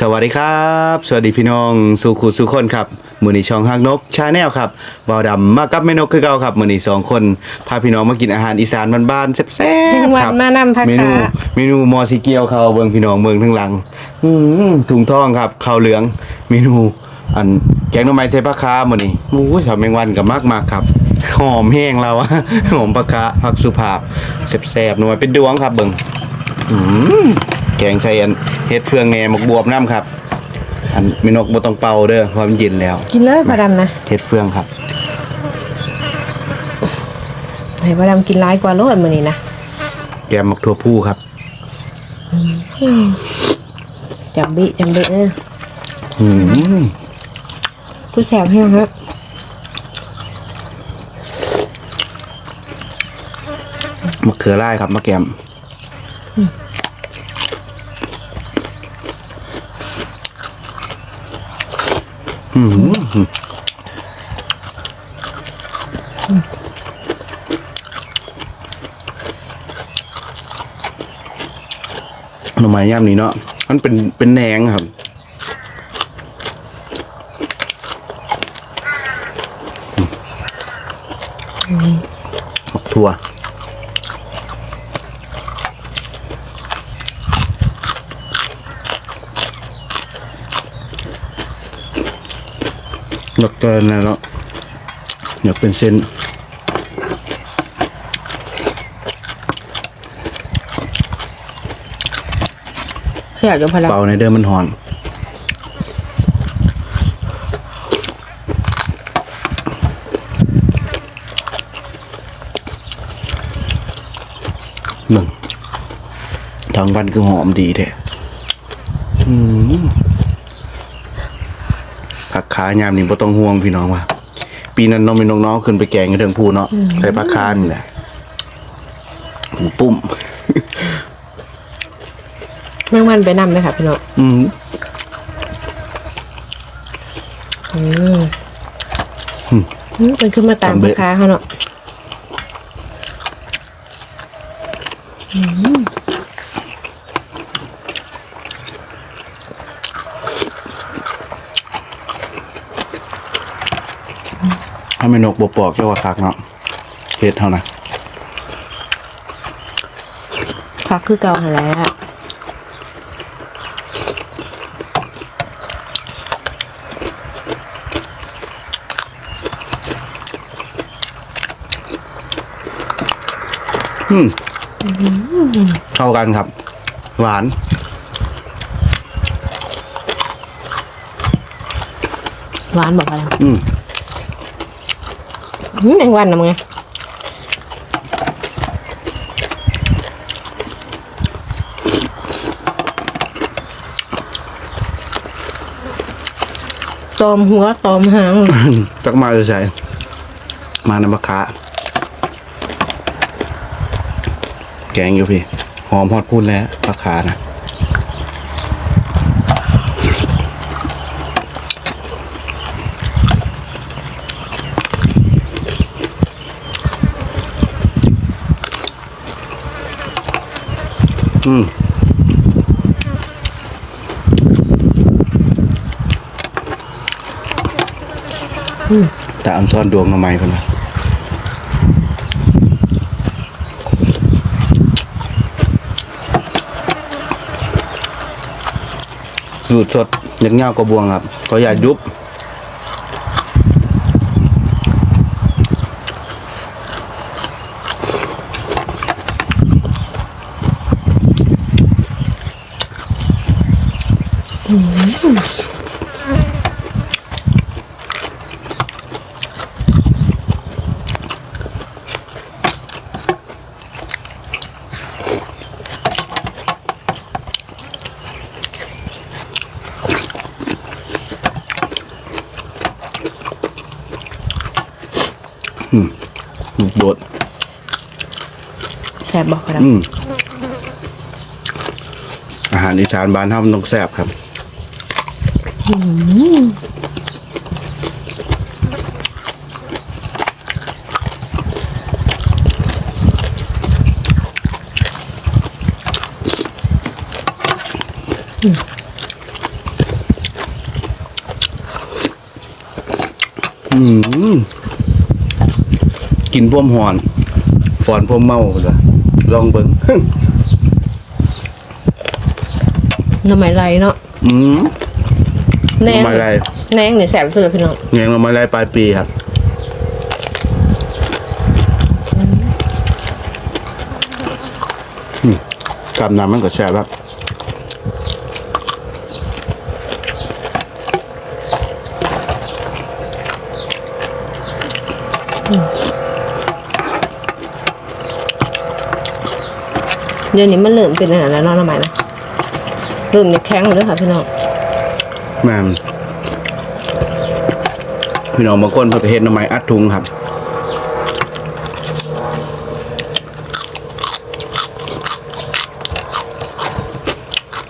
สวัสดีครับ สวัสดีพี่น้องสู่คูสู่คนครับมือนี้ช่องฮักนกชาแนลครับบาวดำมากับแม่นกคือเก่าครับมือนี้สองคนพาพี่น้องมากินอาหารอีสานบ้านๆแซ่บจังหๆวัดครับมานำพักเมนูค่ะเมนูมอสิเกียวเขาวเบิงพี่น้องเบิงทั้งหลังอื้อหือถุงทองครับข้าวเหลืองเมนูอันแกงหน่อไม้ใส่ผักคามื้อนี้โอ้ยข้าวแมงวันก็มากๆครับ หอมแห้งแล้วอะหอมผักคาผักสุภาพแซ่บๆหน่อยเป็นดวงครับเบิงอืม แกงใส่อันเฮ็ดเฟืองแหนหมกบวบน้ำครับ อันมีนกบ่ต้องเป่าเด้อเพราะมันเย็นแล้วกินเลยพอดำนะเฮ็ดเฟืองครับให้พอดำกินร้ายกว่าโลดมื้อนี้นะแกมหมกถั่วผู้ครับจับบิจับบิเอออืมผู้แสบแห้งฮะมะเขือไล่ครับมะแกม อืมหน่อไม้ย่ำนี้เนาะ มันเป็นเป็นแหนงครับออกทัว อยากเกินนะเนาะอยากเป็นเส้นแสบอยู่พอดเป่าในเดิมมันหอน หนึ่งทางวันคือหอมดีแท้อืม ผักขายามนี่บ่ต้องห่วงพี่น้องว่า ปีนั้นน้องมีน้องๆขึ้นไปแกงกันเทิงภูเนาะใส่ผักคานี่แหละหูปุ้มำแมงวันไปนำเลยค่ะพี่น้องอืมอืมอืมมันขึ้นมาตามตามเบ๊ะราคาเขาเนาะถ้า ไม่นกบปอกเจ้าว่าคักเนาะเฮ็ดเท่านะพักคือเก่าหั่นแหล้วอืมเข้ากันครับ หวาน หวานบอกพอดำอืมอืม แมงวันนะมึงไงตอมหัวตอมหางจักมาจะใส่มาน้ำมะขะแกงอยู่พี่ หอมฮอดพูดแล้วมะขานะ อืมแต่อันซ่อนดวงทำไมเพิ่นนะสูตรสดยังเงากระบวงครับก็อย่ายุบ โดดแสบบอกพอดำอืมอาหารอีสานบ้านเฮามันต้องแซ่บครับ อืมกินพวมหอนฟอนพวมเมาเลยลองเบิ้งน้ำไหลไหลเนาะอืม แนงมาอะไรแนงเนี่ยแสบสุดเลยพี่น้องแงงมาอะไรปลายปีครับอืมกำน้ำมันก็แช่บครับเดี๋ยวนี้มันเริ่มเป็นอาหารแล้วเนาะหน้ำไม้นะเริ่มจะแข็งเลยค่ะพี่น้อง แม่นพี่น้องบางคนเพิ่นก็เฮ็ดหน่อไม้อัดถุงครับ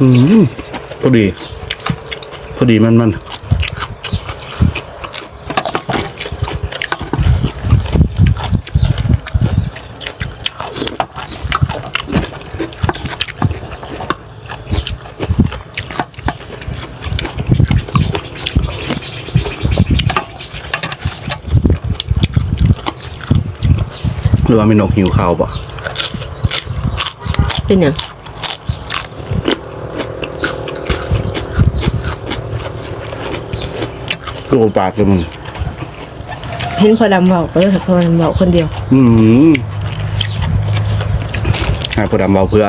อืมพอดี พอดีมันมัน หรือว่ามีนกหิวข้าวปะเป็นอย่างโลปากเลยมึงเห็นพอดำเบาก็เลยค่ะพอดำเบาคนเดียว อืมให้พอดำเบาเพื่อ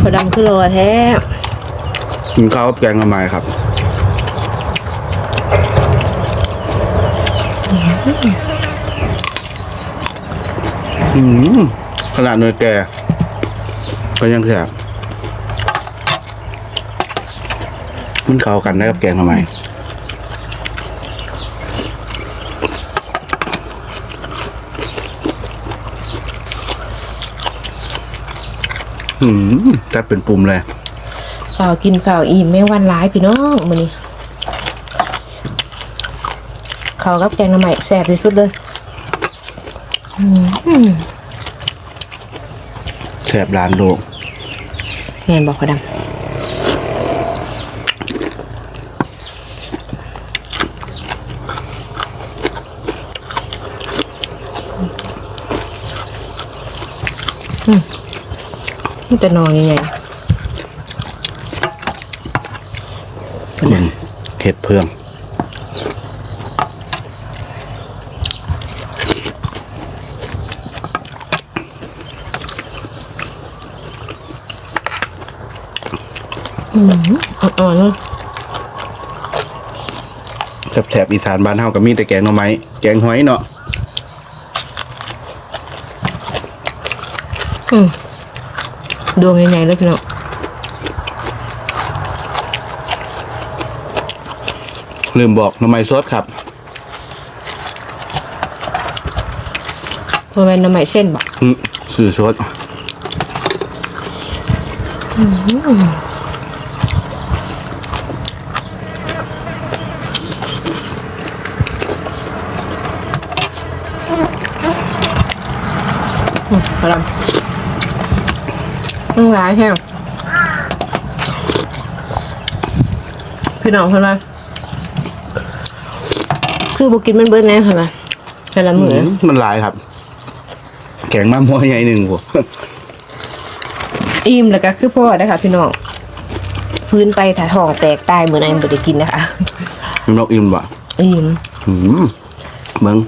พอดำคือรอแท้ กินข้าวกับแกงละไม้ครับ อืมขนาดเนยแก่ก็ยังแสบมันเข้ากันได้กับแกงทำไมอืมจัดเป็นปุ่มเลยฝ่าวกินฝ่าวอิ่มแม่วันร้ายพี่น้องมือนี้ เขาวกับแกงหน้ำไม้แสบที่สุดเลยแสบร้านโลกแม่นบอกพอดำอืมนี่แต่นอนยังไงอืมเห็ดเพือง อ่อนๆเนอะแสบๆอีสานบ้านเฮาก็มีแต่แกงหน่อไม้แกงหอยเนาะอืมดวงยังไงเลยพี่น้องลืมบอกหน่อไม้สดครับเพราะเป็นน้ำใหม่เส้นบอกอืมสื่อสดอืม พอดำต้องร้ายแห้งพี่น้องเท่านั้นคือบุกินมันเบิร์ดแน่ค่ะมาแต่ละมืออมมันหลายครับแกงมาหม้อใหญ่หนึ่งพวกอิ่มแล้วก็คือพ่อนะคะพี่น้องฟื้นไปถ้าท้องแตกตายเหมือนไอ้บ่ได้กินนะคะนกอิ่มบ่ะอิ่มอืมเบิ่ง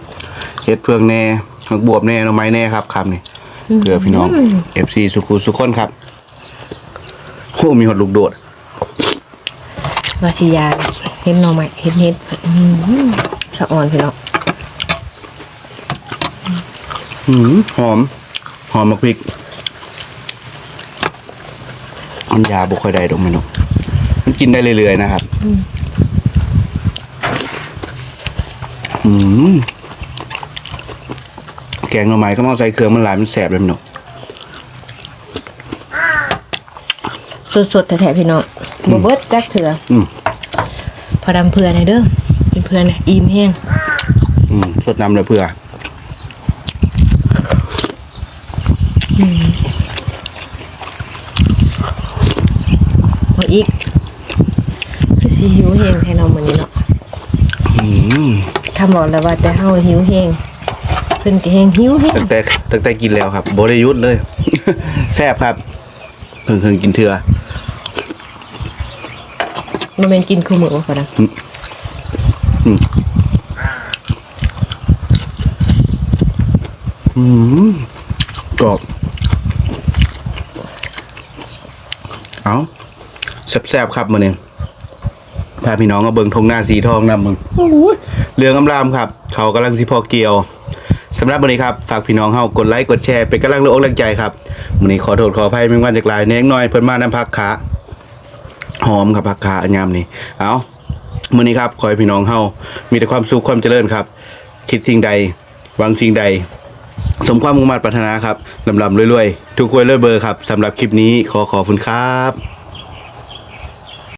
เฮ็ดเพืองแน่ผักบวบแน่หน่อไม้แน่ครับคำนี่เกลือพี่น้อง FC สุขุสุขคนครับโอ้มีหอดลูกโดดวาชิยาเห็ดหน่อใหม่เห็ดเห็ดอืมสะอ่อนพี่น้องอืมหอม หอมมะพริกมันยาบุค่อยได้ดอกแม่นกมันกินได้เรื่อยๆนะครับ อืมแกงหน่อไม้ก็ต้องใส่เครื่องมันหลายมันแสบเลยแม่นกสดๆแท้ๆพี่น้องบ่เบิดจักเถื่ออืมพอดำเพื่อนให้เด้อเป็นเพื่อนนะอิ่มแห้งอืมสดน้ำเลยเพื่อหมดอีกคือสีสิหิวแห้งแท้เนาะมื้อนี้เนาะอืมคำบอกแล้วว่าแต่เฮาหิวแห้งเพิ่นก็แห้งหิวแห้งตั้งแต่ตั้งแต่กินแล้วครับบ่ได้หยุดเลย แซ่บครับเพิ่งเพิ่งกินเถื่อบ่แม่นกินคู่มื้อบ่พอนะอืมกรอบเอาแซ่บๆครับมื้อนี้พาพี่น้องมาเบิ่งทงหน้าสีทองนำมึงโอ้ยเรืองอำรามครับ เขากำลังสิพอเกี่ยวสำหรับวันนี้ครับฝากพี่น้องเฮากดไลค์กดแชร์เป็นกำลังแรงอกแรงใจครับมื้อนี้ขอโทษขออภัยไม่วันจากหลายเน้กน้อยเพิ่นมานํพักขาหอมครับพักขาอันยามนี้เอามื้อนี้ครับขอให้พี่น้องเฮามีแต่ความสุขความเจริญครับ คิดสิ่งใดหวังสิ่งใด สมความมุ่งมั่นปรารถนาครับลำลำรวยๆทุกคนเลยเบอร์ครับสำหรับคลิปนี้ขอขอบคุณครับ